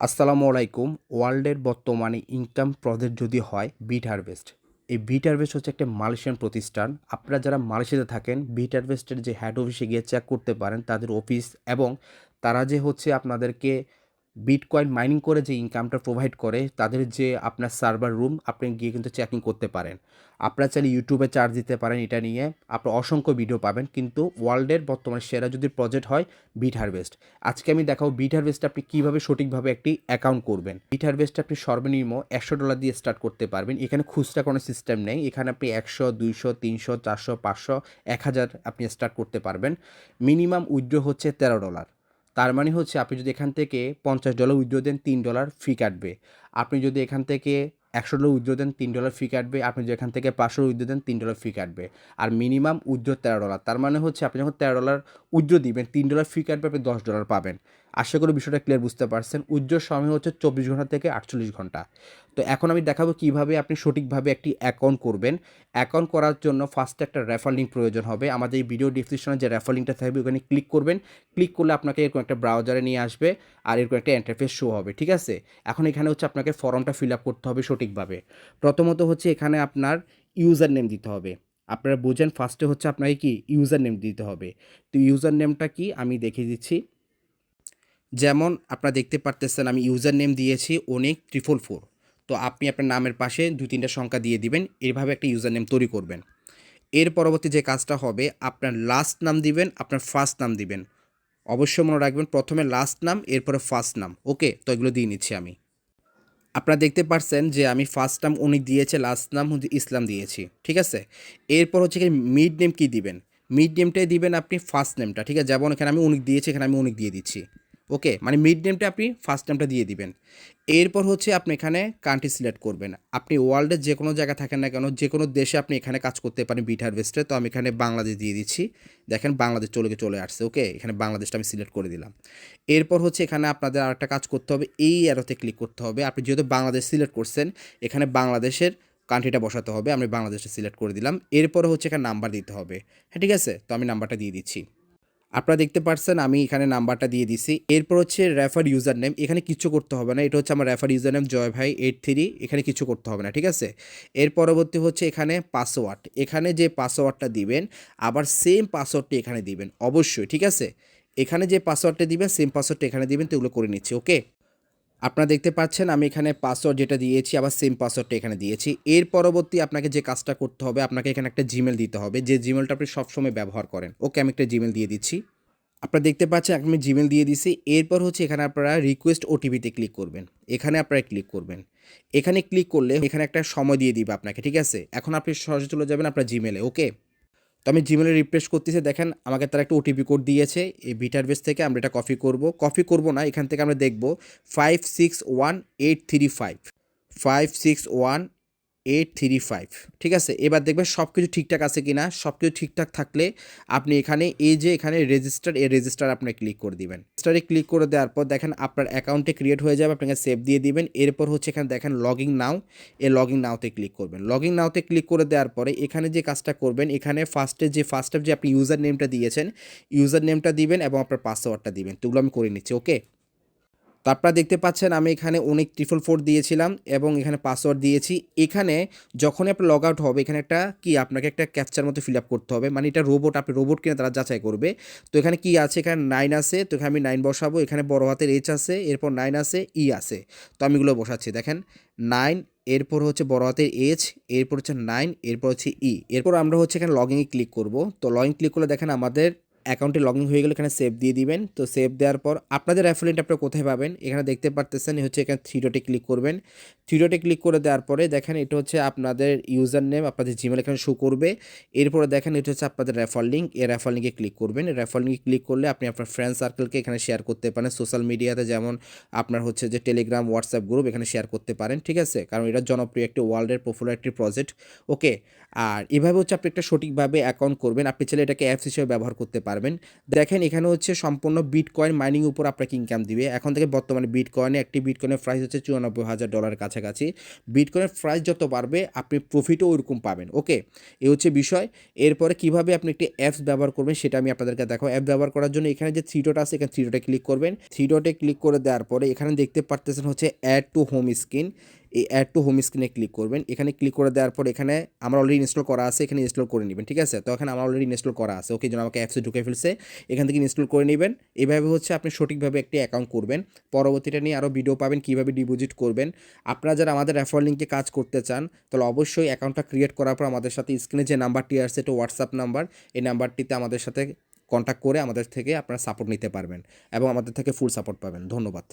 আসসালামু আলাইকুম। ওয়ার্ল্ডের বর্তমানে ইনকাম প্রজেক্ট যদি হয়, বিট হারভেস্ট। এই বিট হারভেস্ট হচ্ছে একটা মালয়েশিয়ান প্রতিষ্ঠান। আপনারা যারা মালয়েশিয়াতে থাকেন, বিট হারভেস্টের যে হেড অফিসে গিয়ে চেক করতে পারেন তাদের অফিস এবং তারা যে হচ্ছে আপনাদেরকে বিটকয়েন মাইনিং করে যে ইনকামটা প্রোভাইড করে, তাদের যে আপনার সার্ভার রুম আপনি গিয়ে কিন্তু চেকিং করতে পারেন। আপনারা চাইলে ইউটিউবে চার্জ দিতে পারেন এটা নিয়ে। আপনার অসংখ্য ভিডিও পাবেন, কিন্তু ওয়ার্ল্ডের বর্তমানে সেরা যদি প্রজেক্ট হয় বিট হারভেস্ট আজকে আমি দেখাবো বিট হারভেস্ট আপনি কীভাবে সঠিকভাবে একটি অ্যাকাউন্ট করবেন। বিট হারভেস্ট আপনি সর্বনিম্ন একশো ডলার দিয়ে স্টার্ট করতে পারবেন। এখানে খুচরা কোনো সিস্টেম নেই। এখানে আপনি একশো, দুইশো, তিনশো, চারশো, পাঁচশো, এক হাজার আপনি স্টার্ট করতে পারবেন। মিনিমাম উইথড্র হচ্ছে তেরো ডলার তার মানে হচ্ছে আপনি যদি এখান থেকে পঞ্চাশ ডলার উইথড্র দেন, তিন ডলার ফি কাটবে। আপনি যদি এখান থেকে একশো ডলার উইথড্র দেন, তিন ডলার ফি কাটবে। আপনি যদি এখান থেকে পাঁচশো উইথড্র দেন, তিন ডলার ফি কাটবে। আর মিনিমাম উইথড্র তেরো ডলার তার মানে হচ্ছে আপনি যখন তেরো ডলার উইথড্র দিবেন, তিন ডলার ফি কাটবে, আপনি দশ ডলার পাবেন। আশা করি বিষয়টা ক্লিয়ার বুঝতে পারছেন। উজ্জ্বল সময় হচ্ছে চব্বিশ ঘণ্টা থেকে আটচল্লিশ ঘণ্টা। তো এখন আমি দেখাবো কীভাবে আপনি সঠিকভাবে একটি অ্যাকাউন্ট করবেন। অ্যাকাউন্ট করার জন্য ফার্স্টে একটা রেফার লিঙ্ক প্রয়োজন হবে। আমাদের এই ভিডিও ডিসক্রিপশনে যে রেফার লিঙ্কটা থাকবে, ওখানে ক্লিক করবেন। ক্লিক করলে আপনাকে এরকম একটা ব্রাউজারে নিয়ে আসবে আর এরকম একটা ইন্টারফেস শো হবে, ঠিক আছে? এখন এখানে হচ্ছে আপনাকে ফর্মটা ফিল আপ করতে হবে সঠিকভাবে। প্রথমত হচ্ছে এখানে আপনার ইউজার নেম দিতে হবে। আপনারা বুঝেন ফার্স্টে হচ্ছে আপনাকে কি ইউজার নেম দিতে হবে। তো ইউজার নেমটা কি? আমি দেখিয়ে দিচ্ছি। যেমন আপনারা দেখতে পারতেছেন আমি ইউজার নেম দিয়েছি অনেক ট্রিপল ফোর। তো আপনি আপনার নামের পাশে দু তিনটা সংখ্যা দিয়ে দিবেন এভাবে একটা ইউজার নেম তৈরি করবেন। এর পরবর্তী যে কাজটা হবে, আপনার লাস্ট নাম দিবেন, আপনার ফার্স্ট নাম দিবেন। অবশ্যই মনে রাখবেন, প্রথমে লাস্ট নাম, এরপরে ফার্স্ট নাম। ওকে, তো এগুলো দিয়ে নিচ্ছি আমি। আপনারা দেখতে পারছেন যে আমি ফার্স্ট নাম উনি দিয়েছে লাস্ট নাম হচ্ছে ইসলাম দিয়েছি। ঠিক আছে? এরপর হচ্ছে কি মিড নেম কী দিবেন? মিড নেমটাই দিবেন আপনি ফার্স্ট নেমটা ঠিক আছে? যেমন এখানে আমি উনিক দিয়েছি, এখানে আমি উনিক দিয়ে দিচ্ছি। ওকে মানে মিড নেমটা আপনি ফার্স্ট নেমটা দিয়ে দিবেন। এরপর হচ্ছে আপনি এখানে কান্ট্রি সিলেক্ট করবেন। আপনি ওয়ার্ল্ডের যে কোনো জায়গায় থাকেন না কেন যে কোনো দেশে আপনি এখানে কাজ করতে পারেন বিট হারভেস্টে তো আমি এখানে বাংলাদেশ দিয়ে দিচ্ছি। দেখেন বাংলাদেশ চলে গিয়ে চলে আসছে, ওকে? এখানে বাংলাদেশটা আমি সিলেক্ট করে দিলাম। এরপর হচ্ছে এখানে আপনাদের আরেকটা কাজ করতে হবে, এই অ্যারোতে ক্লিক করতে হবে। আপনি যেহেতু বাংলাদেশ সিলেক্ট করছেন, এখানে বাংলাদেশের কান্ট্রিটা বসাতে হবে। আমি বাংলাদেশটা সিলেক্ট করে দিলাম। এরপরে হচ্ছে এখানে নাম্বার দিতে হবে। হ্যাঁ ঠিক আছে? তো আমি নাম্বারটা দিয়ে দিচ্ছি। আপনারা দেখতে পারছেন, আমি এখানে নাম্বারটা দিয়ে দিছি। এরপর হচ্ছে রেফার ইউজার নেম এখানে কিছু করতে হবে না। এটা হচ্ছে আমার রেফার ইউজার নেম জয় ভাই এইট থ্রি এখানে কিছু করতে হবে না, ঠিক আছে? এর পরবর্তী হচ্ছে এখানে পাসওয়ার্ড এখানে যে পাসওয়ার্ডটা দিবেন, আবার সেম পাসওয়ার্ডটি এখানে দিবেন, অবশ্যই, ঠিক আছে? এখানে যে পাসওয়ার্ডটা দিবেন সেম পাসওয়ার্ডটা এখানে দিবেন, তো এগুলো করে নিচ্ছি ওকে আপনারা দেখতে পাচ্ছেন আমি এখানে পাসওয়ার্ড যেটা দিয়েছি, আবার সেম পাসওয়ার্ডটা এখানে দিয়েছি। এর পরবর্তী আপনাকে যে কাজটা করতে হবে, আপনাকে এখানে একটা জিমেল দিতে হবে, যে জিমেলটা আপনি সবসময় ব্যবহার করেন। ওকে, আমি একটা জিমেল দিয়ে দিচ্ছি। আপনারা দেখতে পাচ্ছেন আমি জিমেল দিয়ে দিছি, এরপর হচ্ছে এখানে আপনারা রিকোয়েস্ট ওটিপিতে ক্লিক করবেন। এখানে আপনারা ক্লিক করবেন। এখানে ক্লিক করলে এখানে একটা সময় দিয়ে দিবে আপনাকে, ঠিক আছে? এখন আপনি সহজে চলে যাবেন আপনার জিমেলে ওকে তো আমি জিমেলে রিফ্রেশ করতেছি, দেখেন আমাকে তারা একটা ওটিপি কোড দিয়েছে, এই ভিটার বেস থেকে আমরা এটা কপি করব। কপি করব না, এখান থেকে আমরা দেখব five six one eight three five five six one eight three five ঠিক আছে? এবার দেখবেন সব কিছু ঠিকঠাক আছে কি না সব কিছু ঠিকঠাক থাকলে আপনি এখানে এই যে এখানে রেজিস্টার এই রেজিস্টার আপনি ক্লিক করে দিবেন। রেজিস্টারে ক্লিক করে দেওয়ার পর দেখেন আপনার অ্যাকাউন্টে ক্রিয়েট হয়ে যাবে, আপনাকে সেভ দিয়ে দিবেন। এরপর হচ্ছে এখানে দেখেন লগিং নাও এই লগিং নাওতে ক্লিক করবেন। লগিং নাওতে ক্লিক করে দেওয়ার পরে এখানে যে কাজটা করবেন, এখানে ফার্স্টে যে ফার্স্ট যে আপনি ইউজার নেমটা দিয়েছেন ইউজার নেমটা দিবেন এবং আপনার পাসওয়ার্ডটা দিবেন। তো আমি করে নিচ্ছি ওকে তো আপনারা দেখতে পাচ্ছেন, আমি এখানে অনেক ট্রিপল ফোর দিয়েছিলাম এবং এখানে পাসওয়ার্ড দিয়েছি। এখানে যখনই আপনার লগ আউট হবে, এখানে একটা কি, আপনাকে একটা ক্যাপচার মতো ফিল আপ করতে হবে। মানে এটা রোবট আপনি রোবট কিনে তারা যাচাই করবে। তো এখানে কি আছে? এখানে নাইন আছে, তো এখানে আমি নাইন বসাবো। এখানে বড় হাতের এইচ আছে, এরপর নাইন আছে ই আছে। তো আমি এগুলো বসাচ্ছি, দেখেন। নাইন এরপর হচ্ছে বড় হাতের এইচ এরপর হচ্ছে নাইন এরপর হচ্ছে ই এরপর আমরা হচ্ছে এখানে লগইনে ক্লিক করব। তো লগইন ক্লিক করলে দেখেন আমাদের অ্যাকাউন্টে লগ ইন হয়ে গেলে এখানে সেভ দিয়ে দিবেন। তো সেভ দেওয়ার পর আপনাদের রেফারেন্ট আপনারা কোথায় পাবেন? এখানে দেখতে পারতেছেন হচ্ছে এখানে থ্রি ডটে ক্লিক করবেন। থ্রি ডটে ক্লিক করে দেওয়ার পরে দেখেন এটা হচ্ছে আপনাদের ইউজার নেম আপনাদের জিমেল এখানে শো করবে। এরপরে দেখেন এটা হচ্ছে আপনাদের রেফার লিঙ্ক এই রেফার লিঙ্কে ক্লিক করবেন। রেফার লিঙ্কে ক্লিক করলে আপনি আপনার ফ্রেন্ড সার্কেলকে এখানে শেয়ার করতে পারেন। সোশ্যাল মিডিয়াতে যেমন আপনার হচ্ছে যে টেলিগ্রাম হোয়াটসঅ্যাপ গ্রুপ এখানে শেয়ার করতে পারেন, ঠিক আছে? কারণ এটা জনপ্রিয় একটি ওয়ার্ল্ডের পপুলার একটি প্রজেক্ট ওকে আর এভাবে হচ্ছে আপনি একটা সঠিকভাবে অ্যাকাউন্ট করবেন। আপনি চাইলে এটাকে অ্যাপস হিসেবে ব্যবহার করতে পারেন। পারবেন। দেখেন এখানে হচ্ছে সম্পূর্ণ বিটকয়েন মাইনিং উপর আপনাকে ইনকাম দিবে। এখন থেকে বর্তমানে বিটকয়েনে একটি বিটকয়েনের প্রাইস হচ্ছে চুরানব্বই হাজার ডলারের কাছাকাছি। বিটকয়েনের প্রাইস যত বাড়বে, আপনি প্রফিটও ওইরকম পাবেন ওকে এ হচ্ছে বিষয়। এরপরে কীভাবে আপনি একটি অ্যাপস ব্যবহার করবেন সেটা আমি আপনাদেরকে দেখো অ্যাপ ব্যবহার করার জন্য এখানে যে থ্রি ডট আছে, এখানে থ্রি ডটে ক্লিক করবেন। থ্রি ডটে ক্লিক করে দেওয়ার পরে এখানে দেখতে পারতেছেন হচ্ছে অ্যাড টু হোম স্ক্রিন এই অ্যাড টু হোম স্ক্রিনে ক্লিক করবেন। এখানে ক্লিক করে দেওয়ার পর এখানে আমার অলরেডি ইনস্টল করা আছে, এখানে ইনস্টল করে নেবেন, ঠিক আছে? তো এখানে আমার অলরেডি ইনস্টল করা আছে। ওকে যেন আমাকে অ্যাপসে ঢুকে ফেলছে, এখান থেকে ইনস্টল করে নেবেন। এভাবে হচ্ছে আপনি সঠিকভাবে একটি অ্যাকাউন্ট করবেন। পরবর্তীটা নিয়ে আরও ভিডিও পাবেন, কীভাবে ডিপোজিট করবেন। আপনারা যারা আমাদের রেফার লিঙ্কে কাজ করতে চান, তাহলে অবশ্যই অ্যাকাউন্টটা ক্রিয়েট করার পর আমাদের সাথে স্ক্রিনে যে নাম্বারটি আসছে এটা হোয়াটসঅ্যাপ নাম্বার এই নাম্বারটিতে আমাদের সাথে কন্ট্যাক্ট করে আমাদের থেকে আপনারা সাপোর্ট নিতে পারবেন এবং আমাদের থেকে ফুল সাপোর্ট পাবেন। ধন্যবাদ।